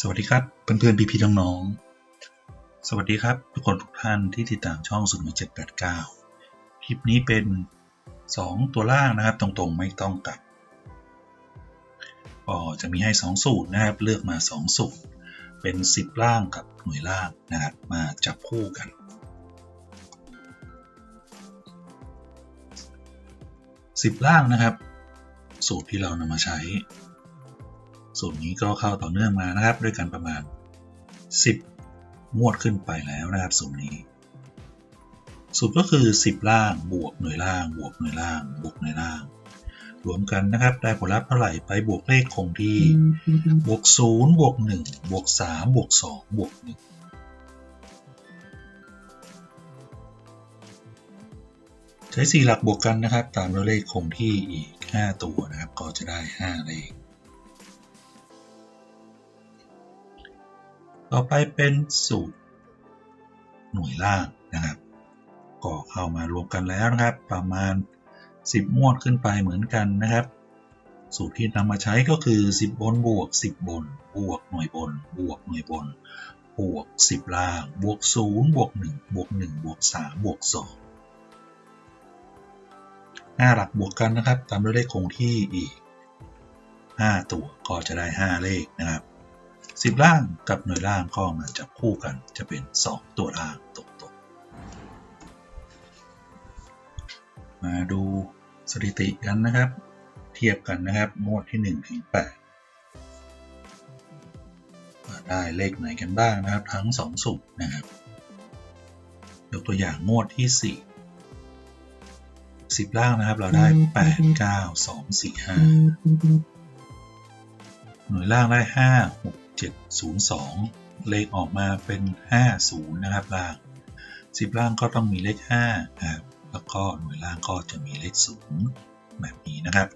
สวัสดีครับเพื่อนๆพี่ๆน้องๆสวัสดีครับทุกคนทุกท่านที่ติดตามช่องสุดเจ็ดแปดเก้าคลิปนี้เป็น 2 ตัวล่างนะครับตรงๆไม่ต้องกลับก็จะมีให้ 2 สูตรนะครับเลือกมา 2 สูตร เป็น 10 ล่างกับหน่วยล่างนะครับมาจับคู่กัน 10 ล่างนะครับ สูตรที่เรานำมาใช้ สูตรนี้ก็เข้าต่อเนื่องมานะครับ ด้วยกันประมาณ 10 งวดขึ้นไปแล้วนะครับสูตรนี้ สูตรก็คือ 10 ล่างบวกหน่วยล่าง บวกหน่วยล่าง บวกหน่วยล่าง รวมกันนะครับ ได้ผลลัพธ์เท่าไหร่ไปบวกเลขคงที่บวก0บวก1บวก3บวก2บวก1ใช้ 4 หลักบวกกันนะครับ ตามด้วยเลขคงที่อีก 5 ตัวนะครับ ก็จะได้ 5 เลข ต่อไปเป็นสูตร หน่วยล่างนะครับ ก็เข้ามารวมกันแล้วนะครับ ประมาณ 10งวดขึ้นไปเหมือนกันนะครับ สูตรที่นำมาใช้ก็คือ 10 บนบวก 10 บน บวกหน่วยบน บวกหน่วยบน บวก 10 ล่าง บวก 0 บวก 1 บวก 1 บวก 3 บวก 2 5 หลักบวกกันนะครับ ตามด้วยเลขคงที่อีก 5 ตัวก็จะได้ 5 เลขนะครับ สิบล่างกับหน่วยล่างก็มาจับคู่กันจะเป็น 2 ตัวล่างตรงๆมาดูสถิติกันนะครับ เทียบกันนะครับงวดที่1ถึง8ว่าได้เลขไหนกันบ้างนะครับ ทั้ง 2สุดนะครับ ยกตัวอย่างงวดที่ 4 10 ล่างนะครับ เราได้ 8 9 2 4 5 หน่วยล่างได้ 5 6 702 เลขออกมาเป็น 50 นะครับล่าง 10 ล่างก็ต้องมีเลข5นะครับแล้วก็หน่วยล่างก็จะมีเลข 0 แบบนี้นะครับ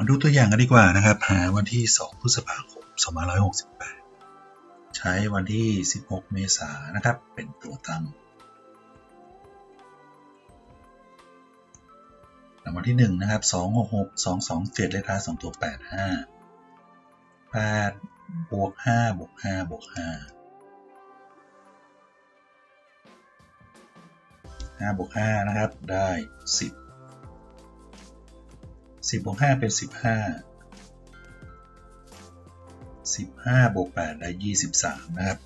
มาดูตัวอย่างกันดีกว่านะครับ หาวันที่ 2 พฤษภาคม 2568 ใช้วันที่ 16 เมษายนนะครับ เป็นตัวตั้งรางวัลที่ 1 นะครับ 266 227 เลขท้าย2ตัว 85 8 บวก 5 บวก 5 บวก 5 5บวก5นะครับ ได้ 10 10บวก5เป็น 15 15 บวก 8 ได้ 23 นะครับ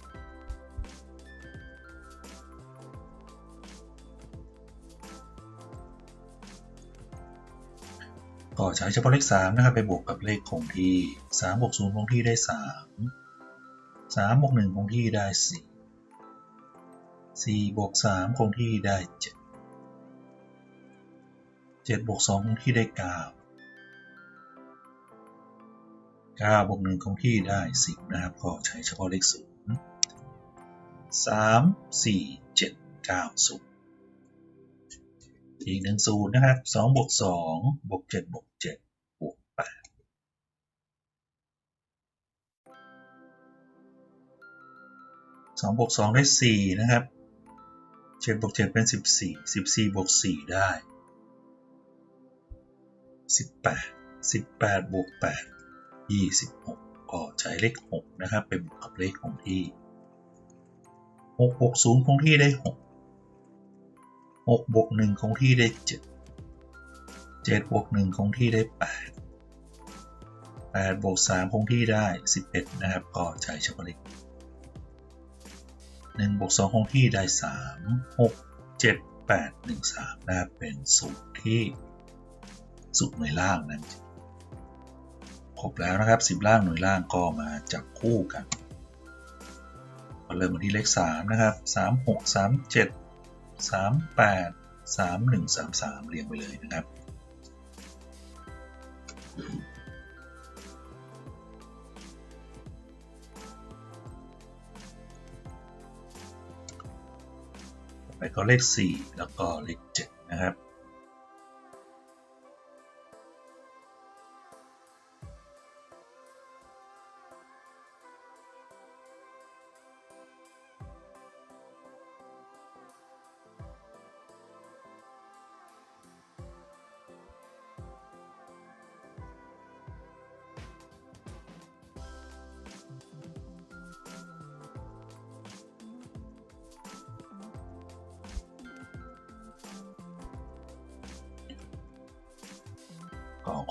ก็ใช้เฉพาะเลข 3 นะครับ ไปบวกกับเลขคงที่ 3 บวก 0 คงที่ได้ 3 3 บวก 1 คงที่ได้ 4 4 บวก 3 คงที่ได้ 7 7 บวก 2 คงที่ได้ 9 9บวก1คงที่ได้ 10 นะครับ ก็ใช้เฉพาะเลข 0 3 4 7 9 0 อีกหนึ่งสูตรนะครับ 2 บวก 2 บวก 7 บวก 7 บวก8สองบวกสองได้สี่นะครับเจ็ดบวกเจ็ดเป็นสิบสี่สิบสี่บวกสี่ได้สิบแปดสิบแปดบวกแปดยี่สิบหกก็ใช้เลขหกนะครับเป็นบวกกับเลขคงที่หกบวกศูนย์คงที่ได้หกหกบวกหนึ่งคงที่ได้เจ็ดเจ็ดบวกหนึ่งคงที่ได้แปดแปดบวกสามคงที่ได้สิบเอ็ดนะครับ ก็ใช้เฉพาะเลขหนึ่งบวกสองคงที่ได้สามหกเจ็ดแปดหนึ่งสามนะครับ เป็นสูตรที่สูตรหน่วยล่างนั่น ครบแล้วนะครับสิบล่างหน่วยล่างก็มาจับคู่กันมาเริ่มกันที่เลขสามนะครับสามหกสามเจ็ดสามแปดสามหนึ่งสามสามเรียงไปเลยนะครับ ไปก็เลข 4 แล้วก็เลข 7 นะครับ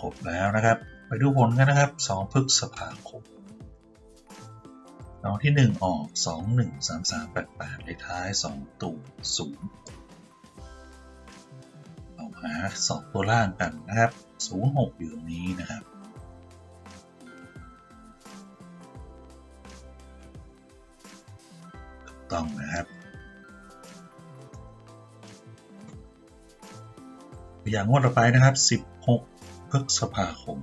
ครบแล้วนะครับ ไปดูผลกันนะครับ 2 พฤษภาคมรางที่ 1 ออก 2 1 3 3 8 8เลขท้าย 2ตัว0เอาหา 2 ตัวล่างกันนะครับ 0 6 อยู่ตรงนี้นะครับ ถูกต้องนะครับ อย่างงวดต่อไปนะครับ16 พฤษภาคม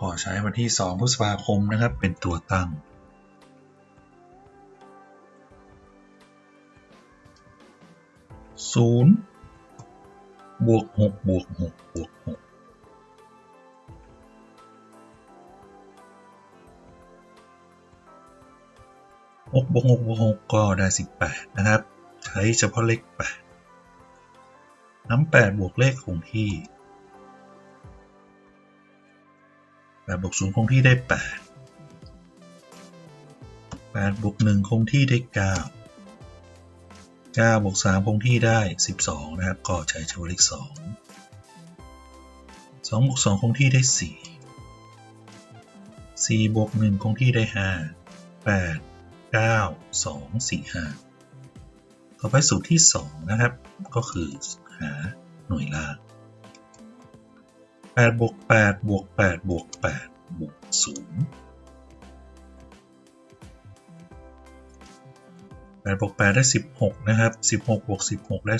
ขอใช้วันที่ 2 พฤษภาคมนะครับ เป็นตัวตั้งศูนย์บวกหกบวกหกบวก หกบวกหกบวกหกก็ได้สิบแปดนะครับ ใช้เฉพาะเลขแปดน้ำแปดบวกเลขคงที่แปดบวกศูนย์คงที่ได้แปดแปดบวกหนึ่งคงที่ได้เก้า9บวก3คงที่ได้ 12 นะครับ ก็ใช้เฉพาะเลข 2 2บวก2คงที่ได้ 4 4บวก1คงที่ได้ 5 8 9 2 4 5ต่อไปสูตรที่ 2 นะครับ ก็คือหาหน่วยล่าง8บวก8บวก8บวก8บวก0 8บวก8ได้ 16 นะครับ 16บวก16 ได้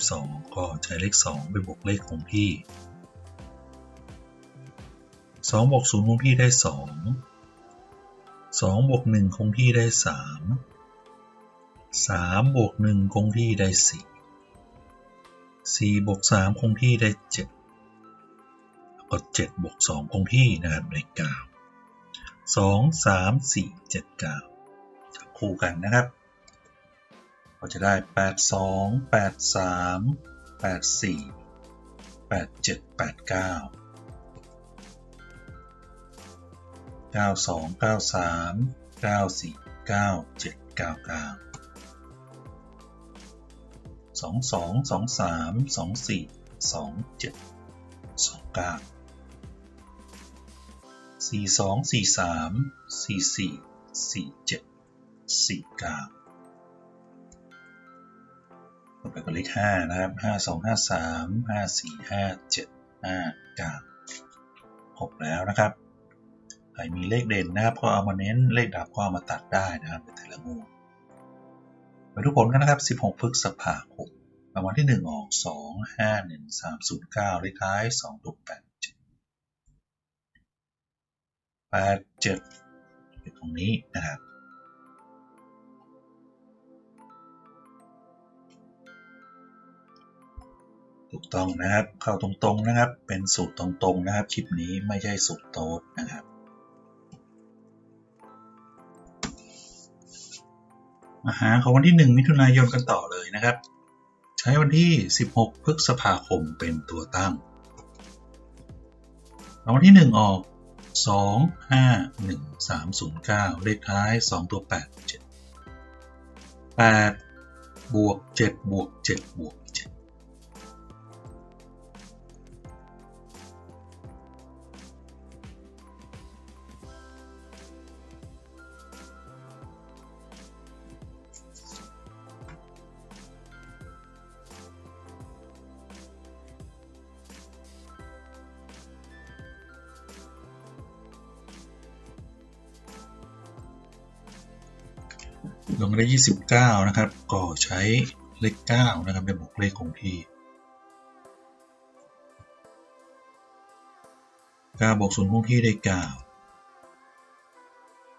32 ก็ใช้เลข 2 ไปบวกเลขคงที่2บวก0คงที่ได้ 2 2บวก1คงที่ได้ 3 3บวก1คงที่ได้ 4 4บวก3คงที่ได้ 7 แล้วก็7บวก2คงที่นะครับได้ 9 2 3 4 7 9จับคู่กันนะครับ ก็จะได้ 8 2 8 3 8 4 8 7 8 9 9 2 9 3 9 4 9 7 9 9 2 2 2 3 2 4 2 7 2 9 4 2 4 3 4 4 4 7 4 9ต่อไปก็เลขห้านะครับห้าสองห้าสามห้าสี่ห้าเจ็ดห้าเก้าครบแล้วนะครับ มีเลขเด่นนะครับก็เอามาเน้นเลขดับก็เอามาตัดได้นะครับในแต่ละงูดไปดูผลกันนะครับ 16พฤษภาคมรางวัลที่ 1 ออก 2 5 1 3 0 9เลขท้าย2ตัว8 8 7ตรงนี้นะครับถูกต้องนะครับ เข้าตรงๆนะครับ เป็นสูตรตรงๆนะครับ คลิปนี้ไม่ใช่สูตรโต๊ดนะครับ มาหาของวันที่ 1 มิถุนายนกันต่อเลยนะครับ ใช้วันที่ 16 พฤษภาคมเป็นตัวตั้งรางวัลที่ 1 ออก 2 5 1 3 0 9 เลขท้าย 2 ตัว 8 7 8 บวก 7 บวก 7 บวก ลงได้ 29 นะครับ ก็ใช้เลข 9 นะครับเป็นบวกเลขคงที่9บวก0คงที่ได้ 9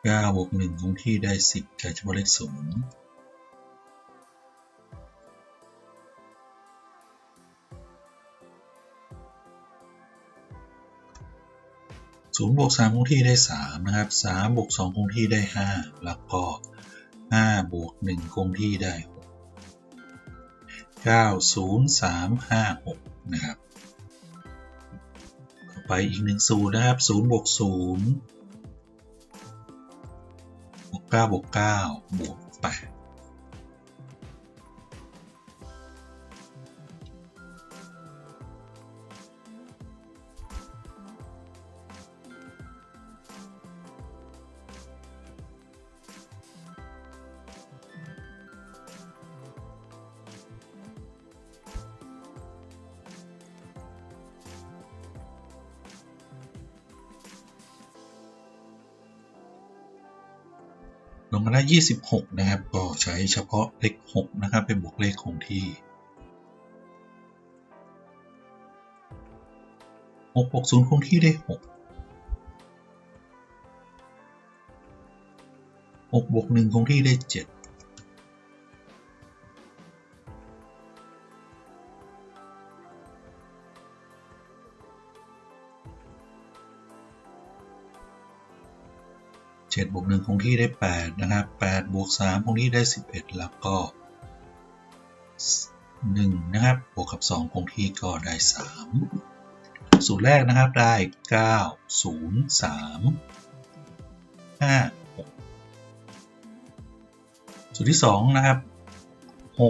9บวก1คงที่ได้ 10ใช้เฉพาะเลข0ศูนย์บวกสามคงที่ได้สามนะครับสามบวกสองคงที่ได้ห้าแล้วก็ ห้าบวกหนึ่งคงที่ได้หกเก้าศูนย์สามห้าหกนะครับต่อไปอีกหนึ่งศูนย์นะครับศูนย์บวกศูนย์บวกเก้าบวกเก้าบวกแ2526 นะครับ ก็ใช้เฉพาะเลข 6 นะครับ เป็นบวกเลขคงที่6บวก0คงที่ได้ 6 6บวก1คงที่ได้ 7 7บวก1คงที่ได้ 8 นะครับ8บวก3คงที่ได้ 11 แล้วก็ 1 นะครับ บวกกับ 2 คงที่ก็ได้ 3 สูตรแรกนะครับได้ 9 0 3 5 6สูตรที่ 2 นะครับ 6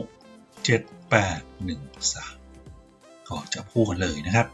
7 8 1 3 ก็จะพูดกันเลยนะครับ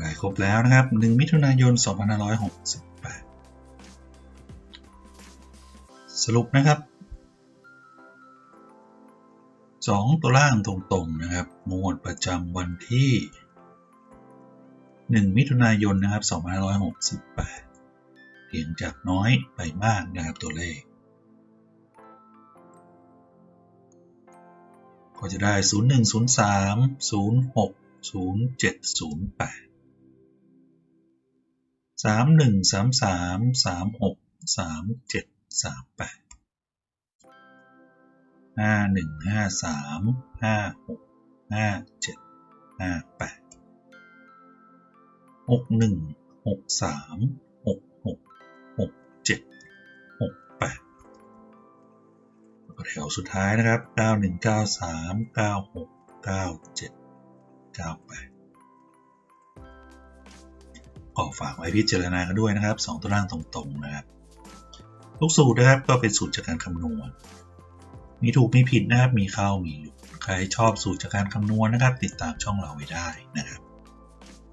ได้ครบแล้วนะครับ 1 มิถุนายน 2568 สรุปนะครับ 2 ตัวล่างตรงๆนะครับงวดประจำวันที่ 1 มิถุนายนนะครับ2568เปลี่ยนจากน้อยไปมากนะครับตัวเลขก็จะได้ 01 03 06 07 08 สามหนึ่งสามสามสามหกสามเจ็ดสามแปดห้าหนึ่งห้าสามห้าหกห้าเจ็ดห้าแปดหกหนึ่งหกสามหกหกหกเจ็ดหกแปดแถวสุดท้ายนะครับเก้าหนึ่งเก้าสามเก้าหกเก้าเจ็ดเก้าแปด ก็ฝากไว้พิจารณากันด้วยนะครับสองตัวล่างตรงๆนะครับลูกสูตรนะครับก็เป็นสูตรจากการคำนวณ มีถูกมีผิดนะครับมีเข้ามีหลุดใครชอบสูตรจากการคำนวณนะครับ ติดตามช่องเราไว้ได้นะครับ